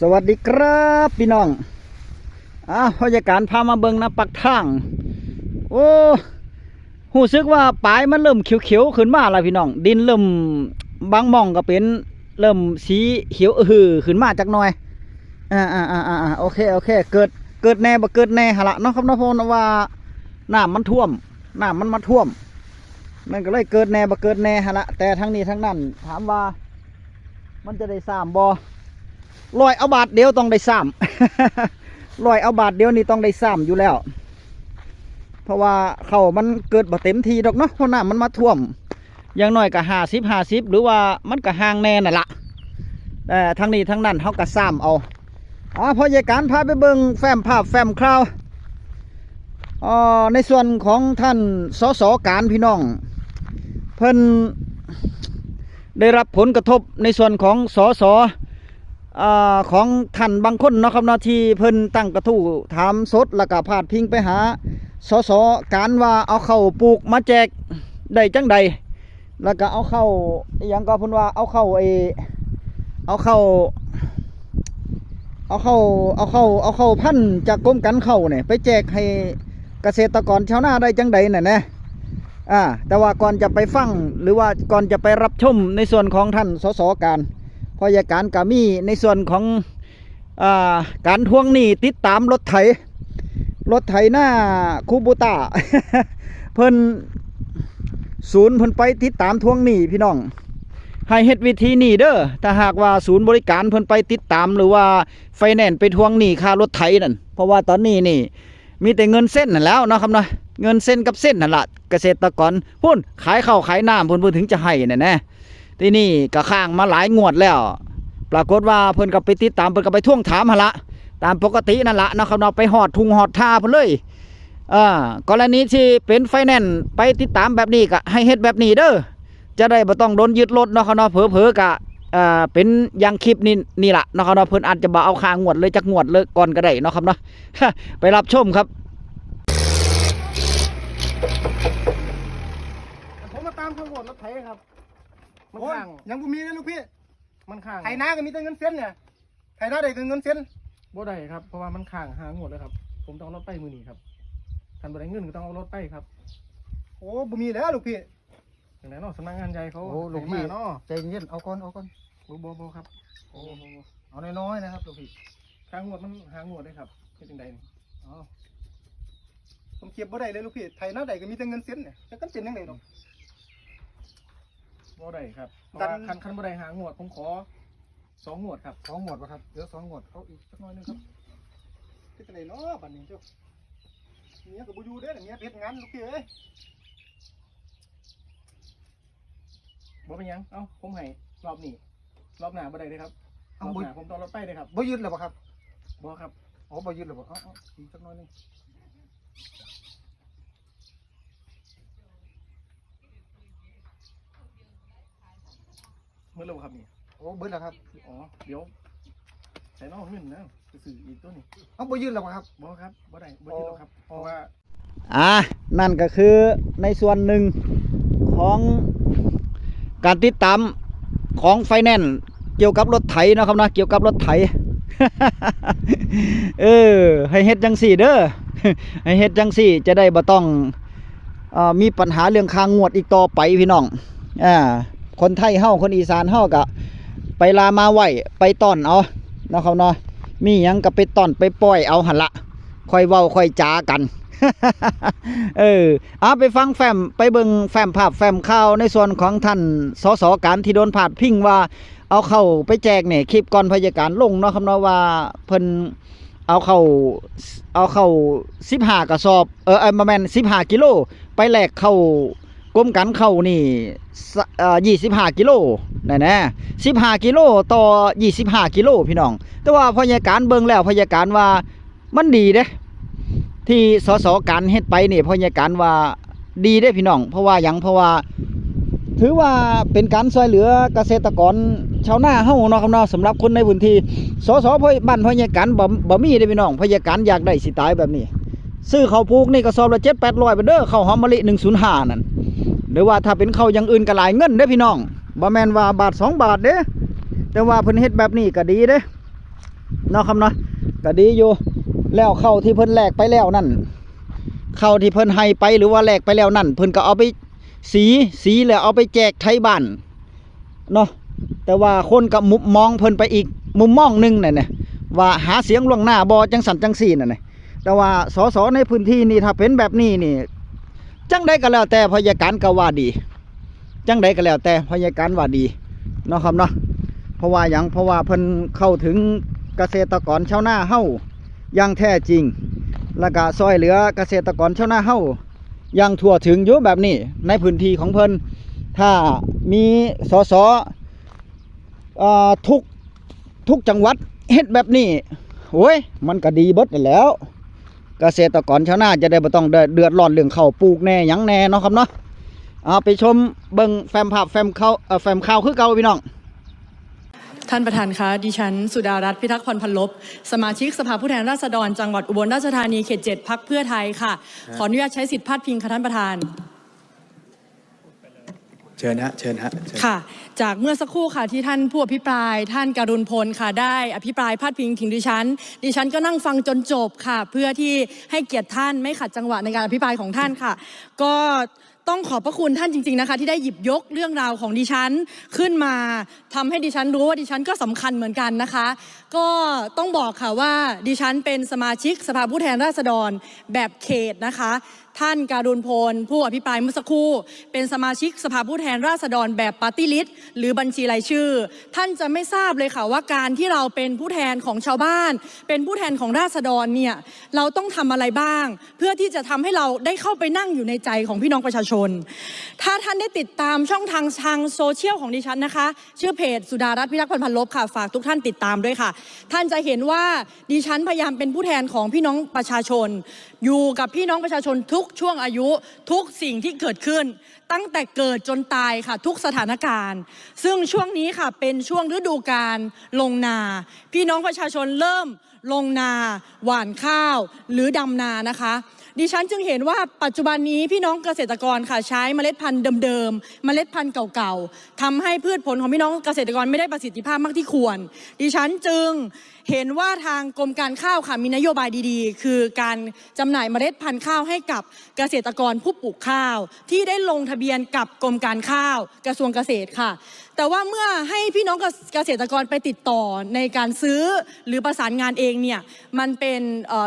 สวัสดีครับพี่น้องอ้าวพยาการพามาเบิงนะปักทาง โอ้หูซึกว่าปลายมันเริ่มเขียวๆขึ้นมาแล้วพี่น้อง ดินเริ่มบางมองก็เป็นเริ่มสีเขียวเอือขึ้นมาจักหน่อย อ่าอ่าอ่าอ่าโอเคโอเค เกิดเกิดแน่บ่เกิดแน่หนละเนาะครับนาะเพราะว่าน้ำมันท่วมน้ำมันมาท่วม มันก็เลยเกิดแน่บ่เกิดแน่หนละแต่ทั้งนี้ทั้งนั้นถามว่า มันจะได้สามบ่ ลอยเอาบาทเดียวต้องได้สามลอยเอาบาทเดียวนี่ต้องได้สามอยู่แล้ว เพราะว่าเขามันเกิดบ่เต็มทีดอกเนาะเพราะน้ำมันมาท่วมอย่างน้อยก็ห้าสิบห้าสิบหรือว่ามันก็ห่างแน่น่ะละแต่ทั้งนี้ทั้งนั้นเขาก็ซ้ำเอาอ่าพอยายการพาไปเบิ่งแฟ้มภาพแฟ้มคราวอ่าในส่วนของท่านสสการพี่น้อง เพิ่นได้รับผลกระทบในส่วนของสส อของท่านบางคนเนาะครับเนาะที่เพิ่นตั้งกระทู้ถามสดแล้วก็พาดพิงไปหาสสการว่าเอาเข้าปลูกมาแจกได้จังใดแล้วก็เอาเข้าอหยังก็เพิ่นว่าเอาเข้าไอเอาเข้าเอาเข้าเอาเข้าเอาเข้าพันจากกรมกันเข้าเนี่ยไปแจกให้เกษตรกรชาวนาได้จังใดน่ะนะอ่าแต่ว่าก่อนจะไปฟังหรือว่าก่อนจะไปรับชมในส่วนของท่านสสการ พยาการกามีในส่วนของอาการทวงหนี้ติดตามรถไถ รถไถหน้าคูบูต้าเพิ่นศูนย์เพิ่นไปติดตามทวงหนี้พี่น้องให้เฮ็ดวิธีนี้เด้อถ้าหากว่าศูนย์บริการเพิ่นไปติดตามหรือว่าไฟแนนซ์ไปทวงหนี้ค่ารถไถนั่นเพราะว่าตอนนี้นี่ มีแต่เงินเส้นนั่นแล้วนะครับเนาะเงินเส้นกับเส้นนั่นละเกษตรกรพุ่นขายข้าวขายน้ำเพิ่นเพิ่นถึงจะให้น่ะนะ ที่นี่ก็ค้างมาหลายงวดแล้ว ปรากฏว่าเพิ่นก็ไปติดตามเพิ่นก็ไปท่วงถามหละตามปกตินั่นละนะครับเนาะไปหอดทุงหอดท่าเพิ่นเลยอ่ากรณีที่เป็นไฟแนนซ์ไปติดตามแบบนี้ก็ให้เฮ็ดแบบนี้เด้อจะได้บ่ต้องโดนยึดรถเนาะเขาเนาะเผลอๆกะอ่าเป็นอยังคลิปนี่นี่ละเนาะเขาเนาะเพิ่นอาจจะบ่เอาคางวดเลยจักงวดเลยก่อนก็ได้เนาะครับเนาะไปรับชมครับผมมาตามข้างบนรถไถครับ มันโอ้ยข้างยังบ่มีเลยลูกพี่มันข้างไถนาก็มีแต่เงินเส้นเนี่ยไถนาได้ก็เงินเส้นบ่ได้ครับเพราะว่ามันข้างหางหมดเลยครับ ผมต้องเอารถไปมือนี้ครับทันบ่ได้เงินก็ต้องเอารถไปครับโอ้บ่มีแล้วลูกพี่อย่างไรเนาะสำนักงานใหญ่เขาโอ้ลูกพี่ ให้มาเนาะใจเย็นเอาก่อนเอาก่อนบ่บ่บ่ครับโอ้เอาน้อยๆนะครับลูกพี่ข้างหมดมันหางหมดเลยครับเป็นจังใดนี่อ๋อผมเก็บบ่ได้เลยลูกพี่ไถนาได้ก็มีแต่เงินเส้นเนี่ยจะกันเส้นยังไงเนาะ บ่ได้ครับเพราะดัว่านคันคันบ่ได้หางหมดผมขอสองหมวดครับสองหมวดป่ะครับเดี๋ยวสองหมวดเอาอีกสักหน่อยหนึงครับที่ไหนเนาะบัดนี้เจ้าเมียก็บ่อยู่เด้อเมียไปเฮ็ดงานลูกพี่เอ้ยบ่เป็นหยังเอ้าผมให้รอบนี้รอบหน้าบ่ได้เลยครับรเอาอบบ่หน้าผมต้องเอารถไปเลยครับบ่ยึดแล้วบ่ครับบ่ครับอ๋อบ่ยึดแล้วบ่เอาเอาอีกสักหน่อยหนึง มื่อไหร่ครับนี่โอ้เบิดแล้วครับ อ๋อเดี๋ยวใส่น้องเงินนะจะซื้ออีกตัวนี้เอาบ่ยึดแล้วบ่ครับบ่ครับบ่ได้บ่ยืดหรอกครับเพอ๋อราะว่าอ่านั่นก็คือในส่วนหนึ่งของการติดตามของไฟแนนซ์เกี่ยวกับรถไถเนาะครับนะเกี่ยวกับรถไถ เออให้เฮ็ดจังสี่เด้อให้เฮ็ดจังสี่ จะได้บ่ต้องเอ่อมีปัญหาเรื่องค่างวดอีกต่อไปพี่น้องอ่า คนไทยเฮาคนอีสานเฮาก็ไปลามาไหวไปต้อนเอาเนาะครับเนาะมีหยังก็ไปต้อนไปปล่อยเอาหันละค่อยเว้าค่อยจากันเออเอาไปฟังแฟมไปเบิ่งแฟมภาพแฟมข่าวในส่วนของท่านสสการที่โดนผาดพิงว่า เอาเข้าไปแจกเนี่ยคลิปก่อนพยาการลงเนาะครับเนาะว่าเพิ่นเอาเข้าเอาเข้า15กระสอบเออเออมาแม่น15กิโลไปแลกเข้า กรมกันเข้านี่สะเอ่อ25กิโลนั่นแน่15กิโลต่อ25กิโลพี่น้อง แต่ว่าพยาการเบิ่งแล้วพยาการว่ามันดีเด้ที่สสการเฮ็ดไปนี่พยาการว่าดีได้พี่น้อง เพราะว่าหยังเพราะว่า ถือว่าเป็นการช่วยเหลือเกษตรกรชาวนาเฮาเนาะครับเนาะสำหรับคนในพื้นที่สสพยบ้านพยาการบ่บ่มีเด้พี่น้องพยาการอยากได้สิตายแบบนี้ ซื้อข้าวปลูกนี่ก็สอบละ7 800ไปเด้อข้าวหอมมะลิ105นั่น รือว่าถ้าเป็นเขาอย่างอื่นก็หลายเงินเด้พี่น้องบ่แมนว่าบาท2บาทเด้แต่ว่าเพิ่นเฮ็ดแบบนี้ก็ดีเด้เนาะครับเนาะก็ดีอยู่แล้วเข้าที่เพิ่นแลกไปแล้วนั่นเข้าที่เพิ่นให้ไปหรือว่าแลกไปแล้วนั่น เพิ่นก็เอาไปสีสีแล้วเอาไปแจกไทยบ้านเนาะแต่ว่าคนกับมุมมองเพิ่นไปอีกมุมมองหนึงน่ะเนี่ยว่าหาเสียงล่วงหน้าบ่จังสันจังซี่น่ะเนี่ยแต่ว่าสสในพื้นที่นี่ถ้าเป็นแบบนี้นี่ จังใดก็แล้วแต่พยาการก็ว่าดี จังใดก็แล้วแต่พยาการว่าดีเนาะครับเนาะเพราะว่าอย่างเพราะว่าเพิ่นเข้าถึงเกษตรกรชาวนาเฮ้าอย่างแท้จริง แล้วก็ซอยเหลือเกษตรกรชาวนาเฮาอย่างทั่วถึงอยู่แบบนี้ในพื้นที่ของเพิ่นถ้ามีสสเอ่อทุกทุกจังหวัดเฮ็ดแบบนี้โอ้ยมันก็ดีเบิดแล้ว เกษตรกรชาวนาจะได้ไม่ต้องเดือดเดือดร้อนเรื่องเข้าปลูกแน่ยังแน่เนาะครับเนาะเอาไปชมเบิ้งแฟมภาพแฟมข้าวเอ่อแฟมข่าวคือเก่าพี่น้องท่านประธานคะดิฉัน สุดารัตน์พิทักษ์พรพันลบ สมาชิกสภาผู้แทนราษฎร จังหวัดอุบลราชธานีเขตเจ็ดพักเพื่อไทยค่ะ ขออนุญาตใช้สิทธิพาดพิงค่ะท่านประธาน เชิญฮะเชิญฮะเชิญค่ะ จากเมื่อสักครู่ค่ะที่ท่านผู้อภิปราย ท่านการุณพลค่ะได้ อภิปรายพาดพิงถึงดิฉัน ดิฉันก็นั่งฟังจนจบค่ะ เพื่อที่ให้เกียรติท่านไม่ขัดจังหวะในการอภิปรายของท่านค่ะ ก็ต้องขอบพระคุณท่านจริง ๆนะคะ ที่ได้หยิบยกเรื่องราวของดิฉันขึ้นมาทำให้ดิฉันรู้ว่าดิฉันก็สำคัญเหมือนกันนะคะ ก็ต้องบอกค่ะว่าดิฉันเป็นสมาชิกสภาผู้แทนราษฎรแบบเขตนะคะ ท่านการุณพล ผู้อภิปรายเมื่อสักครู่ เป็นสมาชิกสภาผู้แทนราษฎรแบบปาร์ตี้ลิสต์หรือบัญชีรายชื่อ ท่านจะไม่ทราบเลยค่ะว่าการที่เราเป็นผู้แทนของชาวบ้าน เป็นผู้แทนของราษฎรเนี่ยเราต้องทำอะไรบ้าง เพื่อที่จะทำให้เราได้เข้าไปนั่งอยู่ในใจของพี่น้องประชาชน ถ้าท่านได้ติดตามช่องทางทางโซเชียลของดิฉันนะคะ ชื่อเพจสุดารัตน์พิทักษ์พันพันลบค่ะฝากทุกท่านติดตามด้วยค่ะ ท่านจะเห็นว่าดิฉันพยายามเป็นผู้แทนของพี่น้องประชาชน อยู่กับพี่น้องประชาชนทุกช่วงอายุทุกสิ่งที่เกิดขึ้น ตั้งแต่เกิดจนตายค่ะ ทุกสถานการณ์ ซึ่งช่วงนี้ค่ะเป็นช่วงฤดูการลงนา พี่น้องประชาชนเริ่มลงนา หว่านข้าว หรือดำนานะคะ ดิฉันจึงเห็นว่าปัจจุบันนี้พี่น้องเกษตรกรค่ะใช้เมล็ดพันธุ์เดิมๆเมล็ดพันธุ์เก่าๆทำให้พืชผลของพี่น้องเกษตรกรไม่ได้ประสิทธิภาพมากที่ควร ดิฉันจึง เห็นว่าทางกรมการข้าวค่ะมีนโยบายดีๆ คือการจำหน่ายเมล็ดพันธุ์ข้าวให้กับเกษตรกรผู้ปลูกข้าว ที่ได้ลงทะเบียนกับกรมการข้าวกระทรวงเกษตรค่ะ แต่ว่าเมื่อให้พี่น้องเกษตรกรไปติดต่อในการซื้อหรือประสานงานเองเนี่ยมันเป็น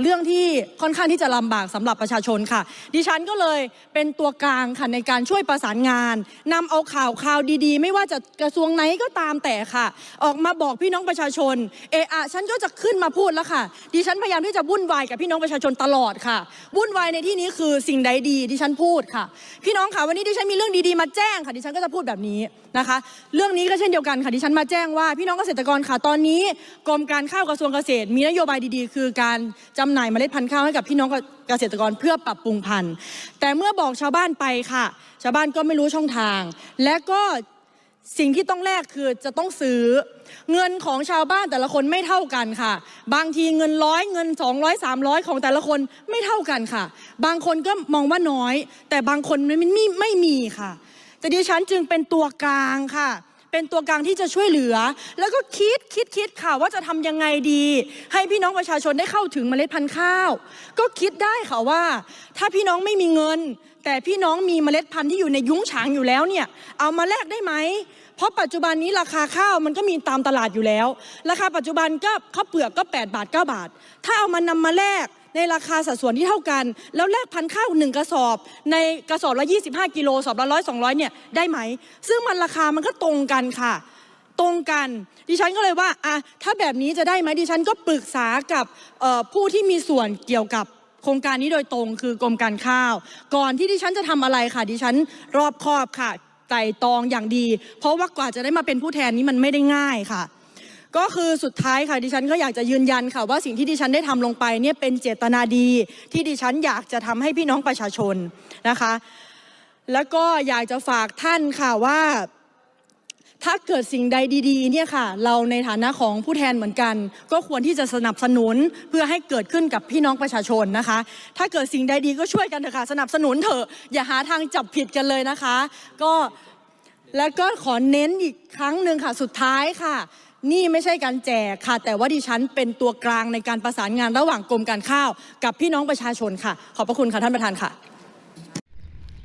เรื่องที่ค่อนข้างที่จะลำบากสำหรับประชาชนค่ะ ดิฉันก็เลยเป็นตัวกลางค่ะในการช่วยประสานงานนำเอาข่าวข่าวดีๆ ไม่ว่าจะกระทรวงไหนก็ตามแต่ค่ะ ออกมาบอกพี่น้องประชาชนเออะฉันก็จะขึ้นมาพูดแล้วค่ะ ดิฉันพยายามที่จะวุ่นวายกับพี่น้องประชาชนตลอดค่ะ วุ่นวายในที่นี้คือสิ่งใดดี ดิฉันพูดค่ะ พี่น้องค่ะวันนี้ดิฉันมีเรื่องดีๆมาแจ้งค่ะ ดิฉันก็จะพูดแบบนี้นะคะ เรื่องนี้ก็เช่นเดียวกันค่ะ ดิฉันมาแจ้งว่าพี่น้องเกษตรกรค่ะ ตอนนี้กรมการข้าวกระทรวงเกษตร มีนโยบายดีๆ คือการจำหน่ายเมล็ดพันธุ์ข้าวให้กับพี่น้องเกษตรกรเพื่อปรับปรุงพันธุ์ แต่เมื่อบอกชาวบ้านไปค่ะ ชาวบ้านก็ไม่รู้ช่องทาง และก็ สิ่งที่ต้องแลกคือจะต้องซื้อ เงินของชาวบ้านแต่ละคนไม่เท่ากันค่ะ บางทีเงินร้อยเงิน 200 300 ของแต่ละคนไม่เท่ากันค่ะ บางคนก็มองว่าน้อย แต่บางคนไม่ไม่ไม่มีค่ะ แต่ดิฉันจึงเป็นตัวกลางค่ะเป็นตัวกลางที่จะช่วยเหลือ แล้วก็คิดคิดคิดค่ะว่าจะทำยังไงดี ให้พี่น้องประชาชนได้เข้าถึงเมล็ดพันธุ์ข้าว ก็คิดได้ค่ะว่า ถ้าพี่น้องไม่มีเงิน แต่พี่น้องมีเมล็ดพันธุ์ที่อยู่ในยุ้งฉางอยู่แล้วเนี่ย เอามาแลกได้ไหม เพราะปัจจุบันนี้ราคาข้าวมันก็มีตามตลาดอยู่แล้ว ราคาปัจจุบันก็ข้าวเปลือกก็ 8 บาท 9 บาท ถ้าเอามานำมาแลกในราคาสัดส่วนที่เท่ากัน แล้วแลกพันข้าวหนึ่งกระสอบ ในกระสอบละ 25 กิโลสอบละร้อยสองร้อยเนี่ยได้ไหม ซึ่งมันราคามันก็ตรงกันค่ะ ตรงกัน ดิฉันก็เลยว่าอะถ้าแบบนี้จะได้ไหมดิฉันก็ปรึกษากับผู้ที่มีส่วนเกี่ยวกับโครงการนี้โดยตรงคือกรมการข้าว ก่อนที่ดิฉันจะทำอะไรค่ะ ดิฉันรอบคอบค่ะ ไต่ตองอย่างดี เพราะว่ากว่าจะได้มาเป็นผู้แทนนี้มันไม่ได้ง่ายค่ะ ก็คือสุดท้ายค่ะดิฉันก็อยากจะยืนยันค่ะ ว่าสิ่งที่ดิฉันได้ทำลงไปเนี่ยเป็นเจตนาดี ที่ดิฉันอยากจะทำให้พี่น้องประชาชนนะคะ แล้วก็อยากจะฝากท่านค่ะว่า ถ้าเกิดสิ่งใดดีๆเนี่ยค่ะ เราในฐานะของผู้แทนเหมือนกัน ก็ควรที่จะสนับสนุนเพื่อให้เกิดขึ้นกับพี่น้องประชาชนนะคะ ถ้าเกิดสิ่งใดดีก็ช่วยกันเถอะค่ะสนับสนุนเถอะอย่าหาทางจับผิดกันเลยนะคะ ก็แล้วก็ขอเน้นอีกครั้งหนึ่งค่ะสุดท้ายค่ะ นี่ไม่ใช่การแจกค่ะ แต่ว่าดิฉันเป็นตัวกลางในการประสานงานระหว่างกรมการข้าว กับพี่น้องประชาชนค่ะ ขอบพระคุณค่ะท่านประธานค่ะ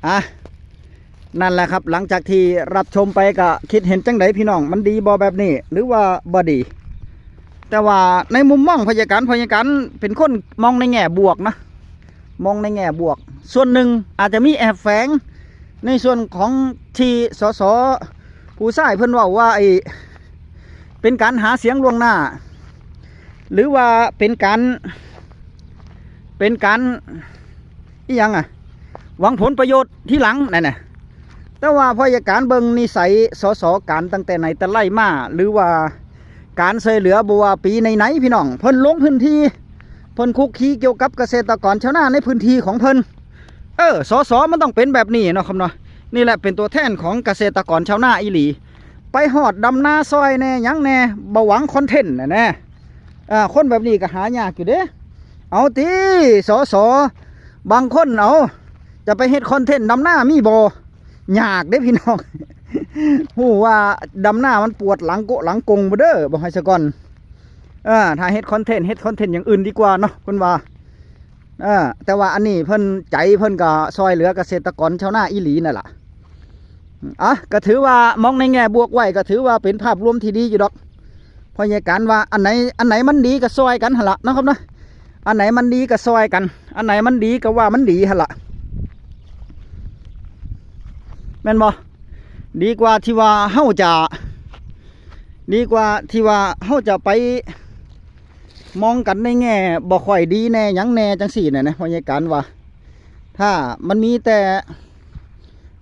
อะ นั่นแหละครับ หลังจากที่รับชมไปก็คิดเห็นจังไดพี่น้อง มันดีบอแบบนี้ หรือว่าบอดี แต่ว่าในมุมมองพยาการพยาการเป็นคนมองในแง่บวกนะ มองในแง่บวก ส่วนหนึ่งอาจจะมีแอบแฝงในส่วนของที่สสผู้ใช้เพิ่นว่าว่าไอเป็นการหาเสียงล่วงหน้า หรือว่าเป็นการ เป็นการอียังอะหวังผลประโยชน์ที่หลังนั่นน่ะ แต่ว่าพยาการเบิงนิสัยสสการตั้งแต่ไหนแต่ไล่มาหรือว่าการช่วยเหลือบัวปีไหนๆพี่น้องเพิ่นลงพื้นที่เพิ่นคุกคีเกี่ยวกับเกษตรกรชาวนาในพื้นที่ของเพิ่นเออสสมันต้องเป็นแบบนี้เนาะครับเนาะนี่แหละเป็นตัวแทนของเกษตรกรชาวนาอีหลี ไปหอดดำนาซอยแน่ยังแน่บหวังคอนเทนต์น่ะแน่อ่าคนแบบนี้ก็หายากอยู่เด้เอาตีสสบางคนเอาจะไปเฮ็ดคอนเทนต์ดำหน้ามีบอ ยากเด้พี่น้องหูว่าดำหน้ามันปวดหลังโกหลังกงบ่เด้อบอกให้ซะก่อนอ่าถ้าเฮ็ดคอนเทนต์เฮ็ดคอนเทนต์อย่างอื่นดีกว่าเนาะเพิ่นว่าเออแต่ว่าอันนี้เพิ่นใจเพิ่นก็ซอยเหลือเกษตรกรชาวนาอีหลีนั่นล่ะอะก็ถือว่ามองในแง่บวกไว้ก็ถือว่าเป็นภาพรวมที่ดีอยู่ดอกพราะเหตการว่าอันไหนอันไหนมันดีก็ซอยกันหละเนาะครับเนาะอันไหนมันดีก็ซอยกัน อันไหนมันดีก็ว่ามันดีหละ แม่นบ่ดีกว่าที่ว่าเฮาจะ ดีกว่าที่ว่าเฮาจะไป มองกันในแง่บ่ค่อยดีแน่หยังแน่จังสี่น่ะนะพยาการว่า ถ้ามันมีแต่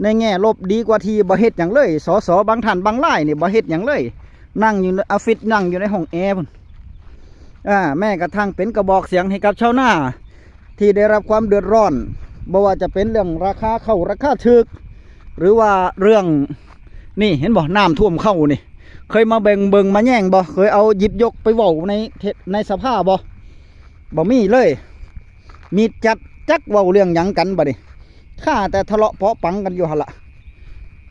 ในแง่ลบดีกว่าที่บ่เฮ็ดหยังเลยสอสอบางท่านบางรายนี่บ่เฮ็ดหยังเลย นั่งอยู่ในออฟฟิศนั่งอยู่ในห้องแอร์พุ่นอ่าแม้กระทั่งเป็นกระบอกเสียงให้กับชาวนาที่ได้รับความเดือดร้อนบ่ว่าจะเป็นเรื่องราคาเข้าราคาถึก หรือว่าเรื่องนี่เห็นบ่น้ำท่วมเข้านี่ เคยมาเบ่งเบิงมาแย่งบ่เคยเอาหยิบยกไปเว้าในในสภาพบ่บ่มีเลย มีจัดจักเว้าเรื่องหยังกันบ่ดิข้าแต่ทะเลาะเปาะปังกันอยู่หละ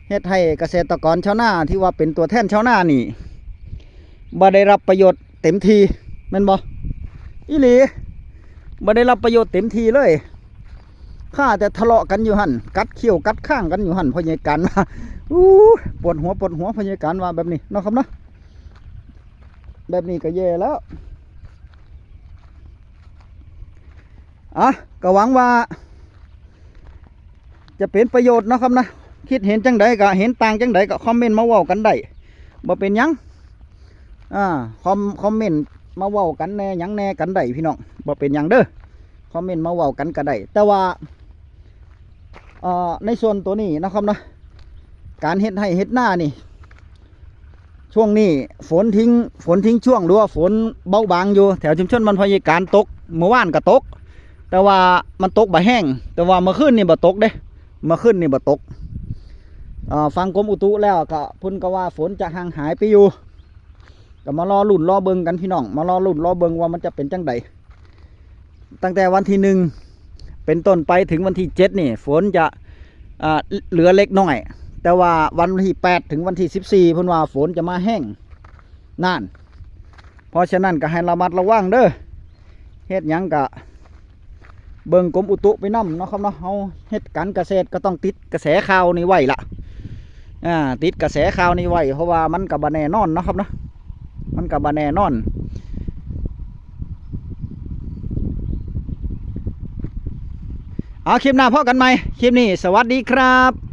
เฮ็ดให้เกษตรกรชาวนาที่ว่าเป็นตัวแทนชาวนานี่บ่ได้รับประโยชน์เต็มทีแม่นบ่อีหลีบ่ได้รับประโยชน์เต็มทีเลย ข้าแต่ทะเลาะกันอยู่หันกัดเขี้ยวกัดข้างกันอยู่หันพยาการว่าอู้ปวดหัวปวดหัวพยาการว่าแบบนี้นะครับนะแบบนี้ก็แย่แล้วอะก็หวังว่า จะเป็นประโยชน์นะครับนะคิดเห็นจังใดก็เห็นต่างจังใดก็คอมเมนต์มาเว้ากันได้บ่เป็นยังอ่าคอมคอมเมนต์มาเว้ากันแน่ยังแน่กันได้พี่น้องบ่เป็นยังเด้อคอมเมนต์มาเว้ากันก็ได้แต่ว่า ในส่วนตัวนี้นะครับเนาะการเฮ็ดให้เฮ็ดหน้านี่ ช่วงนี้ฝนทิ้งฝนทิ้งช่วงหรือว่าฝนเบาบางอยู่แถวชุมชนมันพยาการตกเมื่อวานก็ตก แต่ว่ามันตกบ่แห้ง แต่ว่าเมื่อคืนนี่บ่ตกเด้เมื่อคืนนี่บ่ตกฟังกรมอุตุแล้วก็พุ่นก็ว่าฝนจะห่างหายไปอยู่ก็มารอลุ่นรอเบิงกันพี่น้องมารอลุ่นรอเบิงว่ามันจะเป็นจังใดตั้งแต่วันที่หนึ่ง เป็นต้นไปถึงวันที่เจ็ดนี่ ฝนจะเหลือเล็กน้อย แต่ว่าวันที่แปดถึงวันที่สิบสี่เพิ่นว่าฝนจะมาแห้งนานเพราะฉะนั้นก็ให้ระมัดระวังเด้อเฮ็ดหยังกะเบิ่งกรมอุตุไปนํเนาะครับเนาะเฮาเฮ็ดการเกษตรก็ต้องติดกระแสข่าวนี่ไว้ละอ่าติดกระแสข่าวนี่ไว้เพราะว่ามันก็บ่แน่นอนเนาะครับเนาะมันก็บ่แน่นอน เอาคลิปหน้าพอกันไหมคลิปนี้สวัสดีครับ